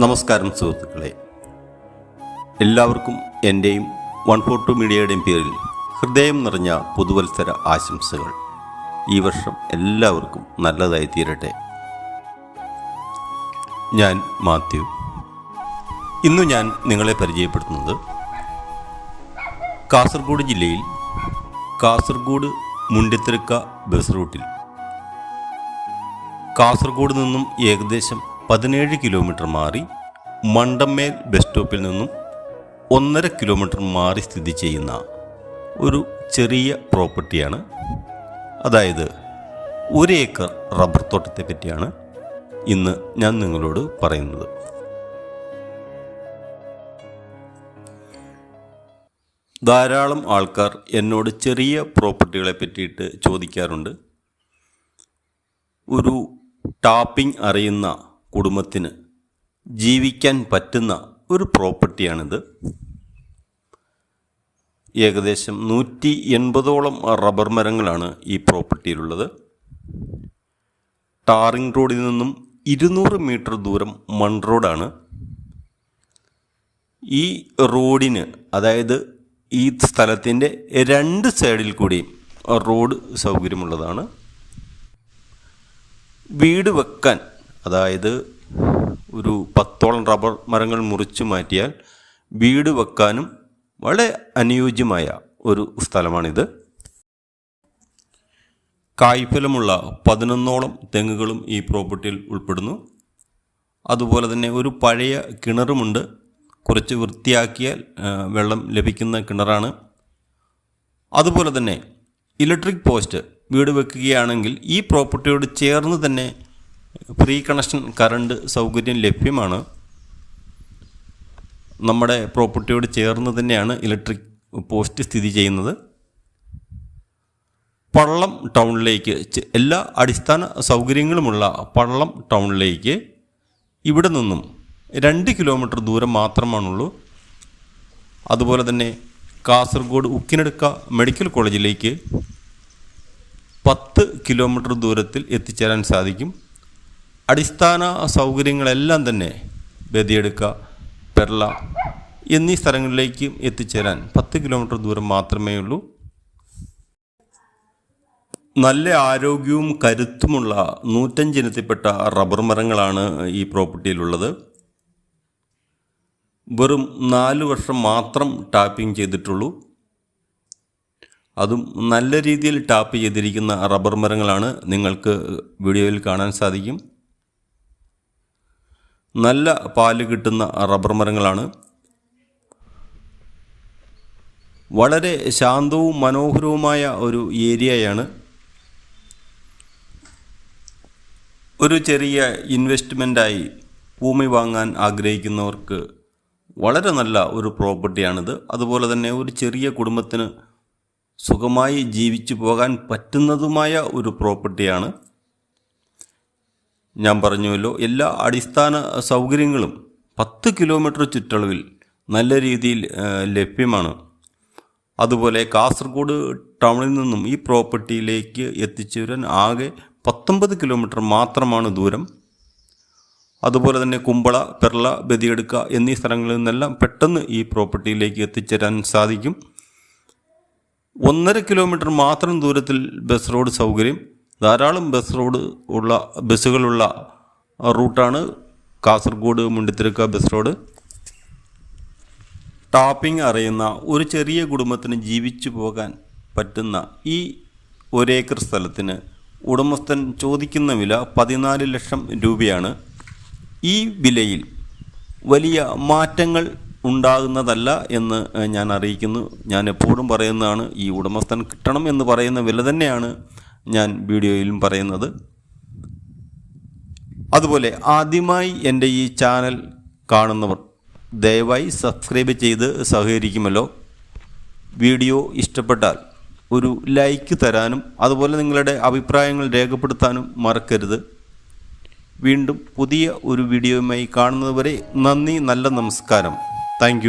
നമസ്കാരം സുഹൃത്തുക്കളെ. എല്ലാവർക്കും എന്റെയും വൺ ഫോർ ടു മീഡിയയുടെയും പേരിൽ ഹൃദയം നിറഞ്ഞ പുതുവത്സര ആശംസകൾ. ഈ വർഷം എല്ലാവർക്കും നല്ലതായി തീരട്ടെ. ഞാൻ മാത്യു. ഇന്ന് ഞാൻ നിങ്ങളെ പരിചയപ്പെടുത്തുന്നത് കാസർഗോഡ് ജില്ലയിൽ കാസർഗോഡ് മുണ്ടിത്തിരുക്ക ബസ് റൂട്ടിൽ. കാസർഗോഡ് നിന്നും ഏകദേശം പതിനേഴ് കിലോമീറ്റർ മാറി മണ്ടമ്മേൽ ബസ് സ്റ്റോപ്പിൽ നിന്നും ഒന്നര കിലോമീറ്റർ മാറി സ്ഥിതി ചെയ്യുന്ന ഒരു ചെറിയ പ്രോപ്പർട്ടിയാണ്. അതായത് ഒരു ഏക്കർ റബ്ബർ തോട്ടത്തെ പറ്റിയാണ് ഇന്ന് ഞാൻ നിങ്ങളോട് പറയുന്നത്. ധാരാളം ആൾക്കാർ എന്നോട് ചെറിയ പ്രോപ്പർട്ടികളെ പറ്റിയിട്ട് ചോദിക്കാറുണ്ട്. ഒരു ടാപ്പിംഗ് അറിയുന്ന കുടുംബത്തിന് ജീവിക്കാൻ പറ്റുന്ന ഒരു പ്രോപ്പർട്ടിയാണിത്. ഏകദേശം നൂറ്റി എൺപതോളം റബ്ബർ മരങ്ങളാണ് ഈ പ്രോപ്പർട്ടിയിലുള്ളത്. ടാറിംഗ് റോഡിൽ നിന്നും ഇരുന്നൂറ് മീറ്റർ ദൂരം മൺ റോഡാണ്. ഈ റോഡിന് അതായത് ഈ സ്ഥലത്തിന്റെ രണ്ട് സൈഡിൽ കൂടിയും റോഡ് സൗകര്യമുള്ളതാണ്. വീട് വെക്കാൻ അതായത് ഒരു പത്തോളം റബ്ബർ മരങ്ങൾ മുറിച്ചു മാറ്റിയാൽ വീട് വെക്കാനും വളരെ അനുയോജ്യമായ ഒരു സ്ഥലമാണിത്. കായ്ഫലമുള്ള പതിനൊന്നോളം തെങ്ങുകളും ഈ പ്രോപ്പർട്ടിയിൽ ഉൾപ്പെടുന്നു. അതുപോലെ തന്നെ ഒരു പഴയ കിണറുമുണ്ട്. കുറച്ച് വൃത്തിയാക്കിയാൽ വെള്ളം ലഭിക്കുന്ന കിണറാണ്. അതുപോലെ തന്നെ ഇലക്ട്രിക് പോസ്റ്റ് വീട് വെക്കുകയാണെങ്കിൽ ഈ പ്രോപ്പർട്ടിയോട് ചേർന്ന് തന്നെ ഫ്രീ കണക്ഷൻ കറണ്ട് സൗകര്യം ലഭ്യമാണ്. നമ്മുടെ പ്രോപ്പർട്ടിയോട് ചേർന്ന് തന്നെയാണ് ഇലക്ട്രിക് പോസ്റ്റ് സ്ഥിതി ചെയ്യുന്നത്. പള്ളം ടൗണിലേക്ക് എല്ലാ അടിസ്ഥാന സൗകര്യങ്ങളുമുള്ള പള്ളം ടൗണിലേക്ക് ഇവിടെ നിന്നും രണ്ട് കിലോമീറ്റർ ദൂരം മാത്രമാണുള്ളൂ. അതുപോലെ തന്നെ കാസർഗോഡ് ഉക്കിനടുക്ക മെഡിക്കൽ കോളേജിലേക്ക് പത്ത് കിലോമീറ്റർ ദൂരത്തിൽ എത്തിച്ചേരാൻ സാധിക്കും. അടിസ്ഥാന സൗകര്യങ്ങളെല്ലാം തന്നെ ബദിയെടുക്ക പെർള എന്നീ സ്ഥലങ്ങളിലേക്ക് എത്തിച്ചേരാൻ പത്ത് കിലോമീറ്റർ ദൂരം മാത്രമേ ഉള്ളൂ. നല്ല ആരോഗ്യവും കരുത്തുമുള്ള നൂറ്റഞ്ചിനത്തിൽപ്പെട്ട റബ്ബർ മരങ്ങളാണ് ഈ പ്രോപ്പർട്ടിയിലുള്ളത്. വെറും നാല് വർഷം മാത്രം ടാപ്പിംഗ് ചെയ്തിട്ടുള്ളൂ. അതും നല്ല രീതിയിൽ ടാപ്പ് ചെയ്തിരിക്കുന്ന റബ്ബർ മരങ്ങളാണ് നിങ്ങൾക്ക് വീഡിയോയിൽ കാണാൻ സാധിക്കും. നല്ല പാൽ കിട്ടുന്ന റബ്ബർ മരങ്ങളാണ്. വളരെ ശാന്തവും മനോഹരവുമായ ഒരു ഏരിയയാണ്. ഒരു ചെറിയ ഇൻവെസ്റ്റ്മെന്റായി ഭൂമി വാങ്ങാൻ ആഗ്രഹിക്കുന്നവർക്ക് വളരെ നല്ല ഒരു പ്രോപ്പർട്ടിയാണിത്. അതുപോലെ തന്നെ ഒരു ചെറിയ കുടുംബത്തിന് സുഖമായി ജീവിച്ചു പോകാൻ പറ്റുന്നതുമായ ഒരു പ്രോപ്പർട്ടിയാണ്. ഞാൻ പറഞ്ഞുവല്ലോ എല്ലാ അടിസ്ഥാന സൗകര്യങ്ങളും പത്ത് കിലോമീറ്റർ ചുറ്റളവിൽ നല്ല രീതിയിൽ ലഭ്യമാണ്. അതുപോലെ കാസർഗോഡ് ടൗണിൽ നിന്നും ഈ പ്രോപ്പർട്ടിയിലേക്ക് എത്തിച്ചേരാൻ ആകെ പത്തൊമ്പത് കിലോമീറ്റർ മാത്രമാണ് ദൂരം. അതുപോലെ തന്നെ കുമ്പള പെർള ബദിയെടുക്ക എന്നീ സ്ഥലങ്ങളിൽ നിന്നെല്ലാം പെട്ടെന്ന് ഈ പ്രോപ്പർട്ടിയിലേക്ക് എത്തിച്ചേരാൻ സാധിക്കും. ഒന്നര കിലോമീറ്റർ മാത്രം ദൂരത്തിൽ ബസ് റോഡ് സൗകര്യം ധാരാളം ബസ് റോഡ് ഉള്ള ബസ്സുകളുള്ള റൂട്ടാണ് കാസർഗോഡ് മുണ്ടിത്തിരുക്ക ബസ് റോഡ്. ടാപ്പിംഗ് അറിയുന്ന ഒരു ചെറിയ കുടുംബത്തിന് ജീവിച്ചു പോകാൻ പറ്റുന്ന ഈ ഒരേക്കർ സ്ഥലത്തിന് ഉടമസ്ഥൻ ചോദിക്കുന്ന വില പതിനാല് ലക്ഷം രൂപയാണ്. ഈ വിലയിൽ വലിയ മാറ്റങ്ങൾ ഉണ്ടാകുന്നതല്ല എന്ന് ഞാൻ അറിയിക്കുന്നു. ഞാൻ എപ്പോഴും പറയുന്നതാണ് ഈ ഉടമസ്ഥൻ കിട്ടണം എന്ന് പറയുന്ന വില തന്നെയാണ്. ഞാൻ വീഡിയോയിലും പറയുന്നത്. അതുപോലെ ആദ്യമായി എന്റെ ഈ ചാനൽ കാണുന്നവർ ദയവായി സബ്സ്ക്രൈബ് ചെയ്ത് സഹകരിക്കുമല്ലോ. വീഡിയോ ഇഷ്ടപ്പെട്ടാൽ ഒരു ലൈക്ക് തരാനും അതുപോലെ നിങ്ങളുടെ അഭിപ്രായങ്ങൾ രേഖപ്പെടുത്താനും മറക്കരുത്. വീണ്ടും പുതിയ ഒരു വീഡിയോയുമായി കാണുന്നതുവരെ നന്ദി നല്ല നമസ്കാരം. താങ്ക്